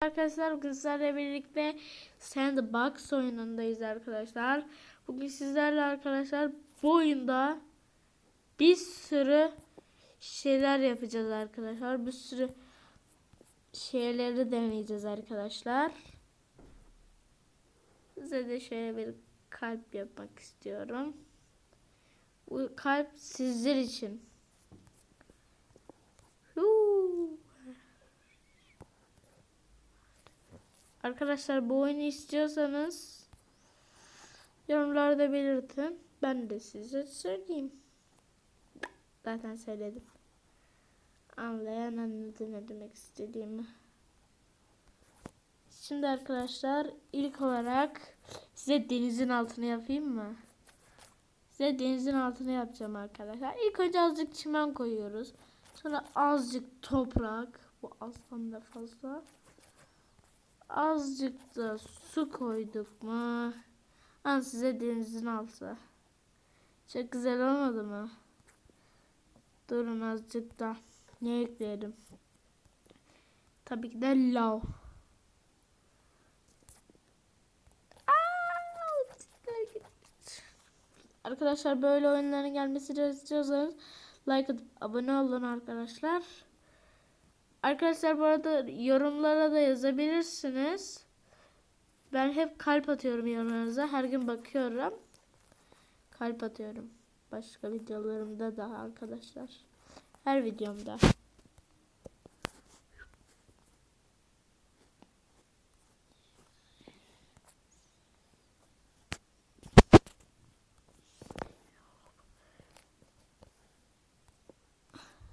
Arkadaşlar bugün sizlerle birlikte Sandbox oyunundayız arkadaşlar. Bugün sizlerle arkadaşlar bu oyunda bir sürü şeyler yapacağız arkadaşlar. Bir sürü şeyleri deneyeceğiz arkadaşlar. Size de şöyle bir kalp yapmak istiyorum. Bu kalp sizler için. Arkadaşlar bu oyunu istiyorsanız yorumlarda belirtin. Ben de size söyleyeyim. Zaten söyledim. Anlayan anladı ne demek istediğimi. Şimdi arkadaşlar ilk olarak size denizin altını yapayım mı? Size denizin altını yapacağım arkadaşlar. İlk önce azıcık çimen koyuyoruz. Sonra azıcık toprak. Bu azdan da fazla. Azıcık da su koyduk mu? An size denizin altı. Çok güzel olmadı mı? Durun azıcık da. Ne ekleyelim? Tabii ki de lav. Arkadaşlar böyle oyunların gelmesini istiyorsanız like atıp abone olun arkadaşlar. Arkadaşlar bu arada yorumlara da yazabilirsiniz. Ben hep kalp atıyorum yorumlarınıza. Her gün bakıyorum. Kalp atıyorum. Başka videolarımda da arkadaşlar. Her videomda.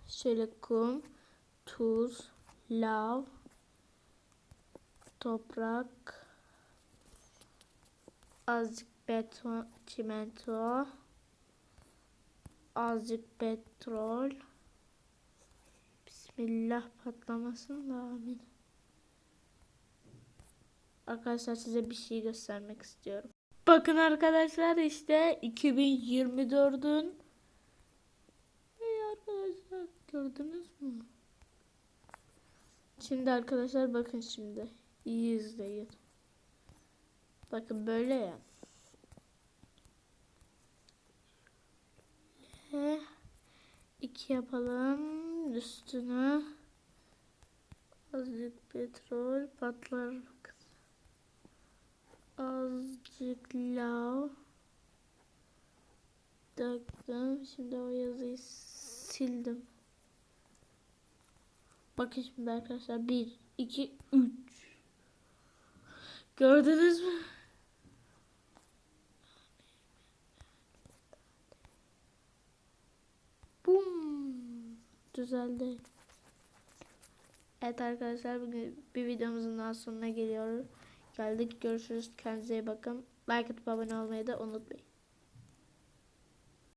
Şöyle kum, tuz, lav, toprak, azıcık beton, çimento, azıcık petrol. Bismillah patlamasın da amin. Arkadaşlar size bir şey göstermek istiyorum. Bakın arkadaşlar işte 2024'ün Hey arkadaşlar gördünüz mü? Şimdi arkadaşlar bakın şimdi. İyi izleyin. Bakın böyle ya. Ve iki yapalım üstüne. Azıcık petrol patlar bakın. Azıcık lav. Döktüm. Şimdi o yazıyı sildim. Bakın şimdi arkadaşlar. 1, 2, 3. Gördünüz mü? Bum. Düzeldi. Evet arkadaşlar bugün bir videomuzun daha sonuna geliyoruz. Geldik. Görüşürüz. Kendinize iyi bakın. Like atıp abone olmayı da unutmayın.